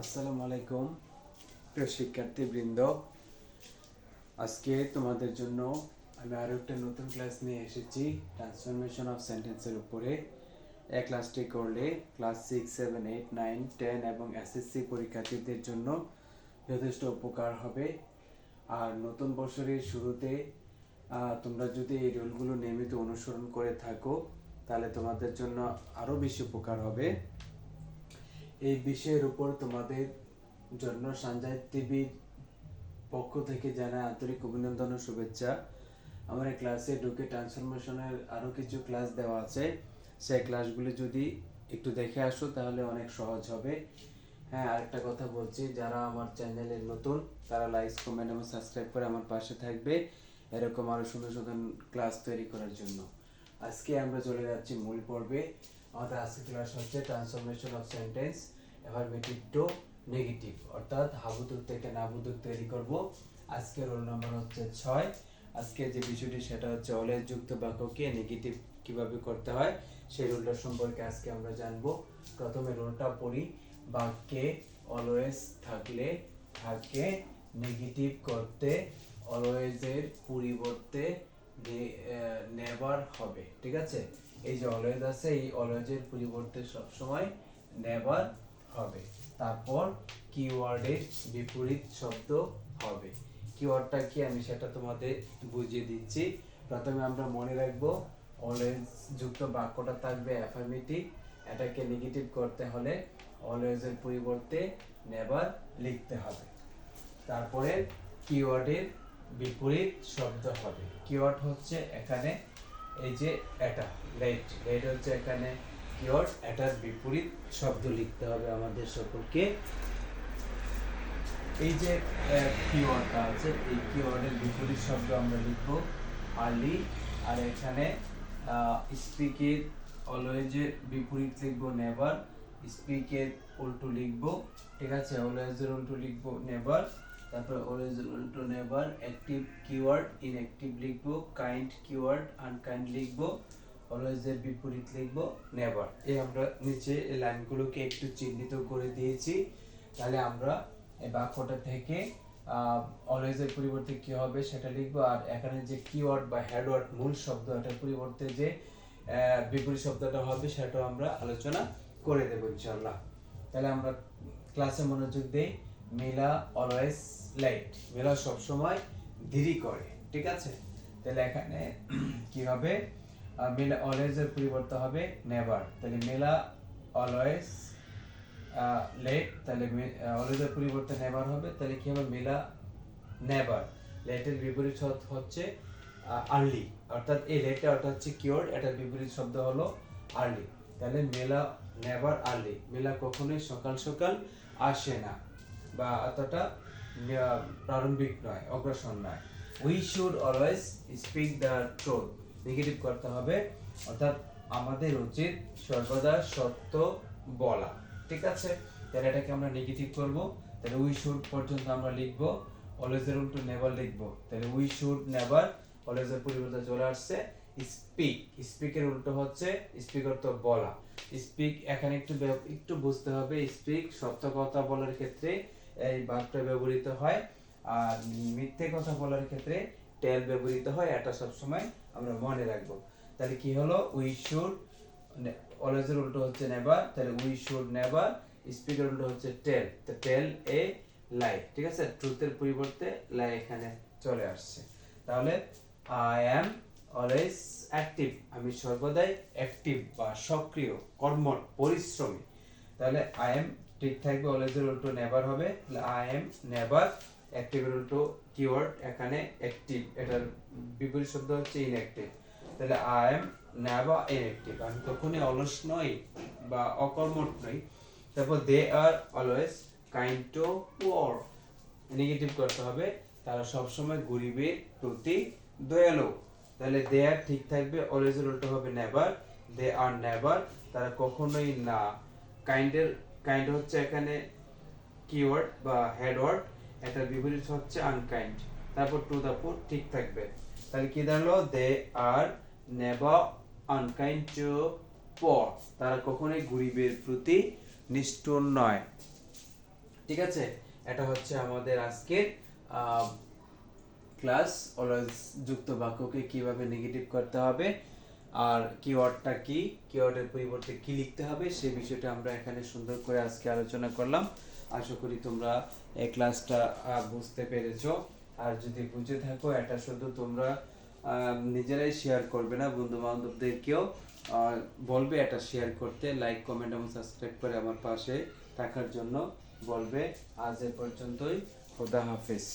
আসসালামু আলাইকুম, প্রিয় শিক্ষার্থীবৃন্দ। আজকে তোমাদের জন্য আমি আরও একটা নতুন ক্লাস নিয়ে এসেছি ট্রান্সফরমেশন অফ সেন্টেন্সের উপরে। এই ক্লাসটি করলে class six, seven, eight, nine, ten এবং এসএসসি পরীক্ষার্থীদের জন্য যথেষ্ট উপকার হবে। আর নতুন বছরের শুরুতে তোমরা যদি এই রুলগুলো নিয়মিত অনুসরণ করে থাকো, তাহলে তোমাদের জন্য আরও বেশি উপকার হবে। এই বিষয়ের উপর তোমাদের জন্য সঞ্জয় টিভির পক্ষ থেকে জানাই আন্তরিক অভিনন্দন ও শুভেচ্ছা। আমার এই ক্লাসে ঢুকে ট্রান্সফরমেশনের আরও কিছু ক্লাস দেওয়া আছে। সেই ক্লাসগুলি যদি একটু দেখে আসো তাহলে অনেক সহজ হবে। হ্যাঁ আরেকটা কথা বলছি, যারা আমার চ্যানেলে নতুন, তারা লাইক, কমেন্ট এবং সাবস্ক্রাইব করে আমার পাশে থাকবে। এরকম আরও সুন্দর সুন্দর ক্লাস তৈরি করার জন্য। আজকে আমরা চলে যাচ্ছি মূল পর্বে। আমাদের আজকে ক্লাস হচ্ছে transformation of sentence affirmative to negative অর্থাৎ হাবুদুক থেকে নাবুদুক তৈরি করব। আজকে রোল নাম্বার হচ্ছে ছয়। আজকে যে বিষয়টি সেটা হচ্ছে অলয়েজ যুক্ত বাক্যকে নেগেটিভ কীভাবে করতে হয়, সেই রোলটা সম্পর্কে আজকে আমরা জানব। প্রথমে রোলটা পড়ি, বাক্যে অলওয়েজ থাকলে থাকে নেগেটিভ করতে অলওয়েজের পরিবর্তে নেভার হবে, ঠিক আছে? এই যে অলওয়েজ আছে, এই অলওয়েজের পরিবর্তে সবসময় নেভার হবে। তারপর কিওয়ার্ডের বিপরীত শব্দ হবে। কিওয়ার্ডটা কি? আমি সেটা তোমাদের বুঝিয়ে দিচ্ছি। প্রথমে আমরা মনে রাখব অলওয়েজ যুক্ত বাক্যটা থাকবে অ্যাফার্মেটিভ এটাকে নেগেটিভ করতে হলে অলওয়েজের পরিবর্তে নেভার লিখতে হবে। তারপরে কিওয়ার্ডের বিপরীত শব্দ হবে। কিওয়ার্ড হচ্ছে এখানে এই যে এটা লেট লেট হচ্ছে এখানে কিওয়ার্ড, এটার বিপরীত শব্দ লিখতে হবে আমাদের সকলকে। এই যে কিওয়ার্ডটা আছে, এই কিওয়ার্ডের বিপরীত শব্দ আমরা লিখব আর্লি আর এখানে স্পিকের অলওয়েজের বিপরীত লিখব নেভার স্পিকের উল্টো লিখব, ঠিক আছে? অলওয়েজের উল্টো লিখব নেভার তারপর উল্টো নেভার অ্যাক্টিভ কিওয়ার্ড ইনঅ্যাক্টিভ লিখব কাইন্ড কিওয়ার্ড আনকাইন্ড লিখব অলওয়েজের বিপরীত লিখব নেভার এই আমরা নিচে এই লাইনগুলোকে একটু চিহ্নিত করে দিয়েছি। তাহলে আমরা এই বাক্যটা থেকে অলওয়েজের পরিবর্তে কি হবে সেটা লিখব। আর এখানে যে কিওয়ার্ড বা হেডওয়ার্ড মূল শব্দ, এটার পরিবর্তে যে বিপরীত শব্দটা হবে সেটাও আমরা আলোচনা করে দেবো ইনশাল্লাহ তাহলে আমরা ক্লাসে মনোযোগ দেই। মিলা অলওয়েজ লাইট মিলা সবসময় দেরি করে, ঠিক আছে? তাহলে এখানে কি হবে? মিলা অলওয়েজের পরিবর্তে হবে নেভার তাহলে মেলা অলওয়েজ লেট তাহলে অলওয়েজের পরিবর্তে নেভার হবে। তাহলে কি হবে? মেলা নেভার লেটের বিপরীত শব্দ হচ্ছে আর্লি অর্থাৎ এই লেটটা অর্থাৎ হচ্ছে কিওর্ড এটার বিপরীত শব্দ হলো আর্লি তাহলে মেলা নেভার আর্লি মেলা কখনোই সকাল সকাল আসে না। বা অতটা প্রারম্ভিক নয়, অগ্রসর নয়। We should always speak the truth negative করতে হবে, অর্থাৎ আমাদের উচিত সর্বদা সত্য বলা। ঠিক আছে? তাহলে এটাকে আমরা নেগেটিভ করব। তাহলে উই শুড পর্যন্ত আমরা লিখব অলওয়েজের উল্টো নেভার লিখব। তাহলে উই শুড নেভার অলওয়েজের পরিবর্তে চলে আসছে স্পিক স্পিকের উল্টো হচ্ছে স্পিক অর্থ বলা। স্পিক এখানে একটু একটু বুঝতে হবে স্পিক সত্য কথা বলার ক্ষেত্রে এই বাক্যটা ব্যবহৃত হয়। আর মিথ্যে কথা বলার ক্ষেত্রে টেল ব্যবহৃত হয়, এটা সবসময় আমরা মনে রাখব। তাহলে কি হলো? উই শুড অলওয়েজের উল্টো হচ্ছে নেভার তাহলে উই শুড নেভার স্পিকের উল্টো হচ্ছে টেল তো টেল এ লাই ঠিক আছে? ট্রুথের পরিবর্তে লাই এখানে চলে আসছে। তাহলে আই অ্যাম অলওয়েজ অ্যাক্টিভ আমি সর্বদাই অ্যাক্টিভ বা সক্রিয় কর্মঠ পরিশ্রমী। তাহলে আই এম ঠিক থাকবে অলওয়েজ এর উল্টো নেভার হবে। আই এম নেভার অ্যাক্টিভের উল্টো কিওয়ার্ড এখানে অ্যাক্টিভ এটার বিপরীত শব্দ হচ্ছে ইনঅ্যাক্টিভ তাহলে আই এম নেভার ইনঅ্যাক্টিভ আমি কখনোই অলস নই বা অকর্মঠ নই। তারপর they are always kind to poor negative করতে হবে। তারা সবসময় গরিবের প্রতি দয়ালু। তাহলে দে আর ঠিক থাকবে অলওয়েজের উল্টো হবে নেভার দে আর নেভার তারা কখনোই না। কাইন্ডের কাইন্ড হচ্ছে এখানে কিওয়ার্ড বা হেডওয়ার্ড এটার বিপরীত হচ্ছে আনকাইন্ড তারপর টু দা পুট ঠিক থাকবে। তাহলে কি দাঁড়াল? They are never unkind to poor তারা কখনোই গরিবের প্রতি নিষ্ঠুর নয়। ঠিক আছে? এটা হচ্ছে আমাদের আজকের ক্লাস অলওয়েজ যুক্ত বাক্যকে কীভাবে নেগেটিভ করতে হবে? আর কিওয়ার্ডটা কি? কিওয়ার্ডের পরিবর্তে কি লিখতে হবে? সে বিষয়টা আমরা এখানে সুন্দর করে আজকে আলোচনা করলাম। আশা করি তোমরা এই ক্লাসটা বুঝতে পেরেছ। আর যদি বুঝে থাকো, এটা শুধু তোমরা নিজেরাই শেয়ার করবে না বন্ধু বান্ধবদেরকেও বলবে এটা শেয়ার করতে। লাইক কমেন্ট এবং সাবস্ক্রাইব করে আমার পাশে থাকার জন্য বলবে। আজ এ পর্যন্তই। খোদা হাফেজ।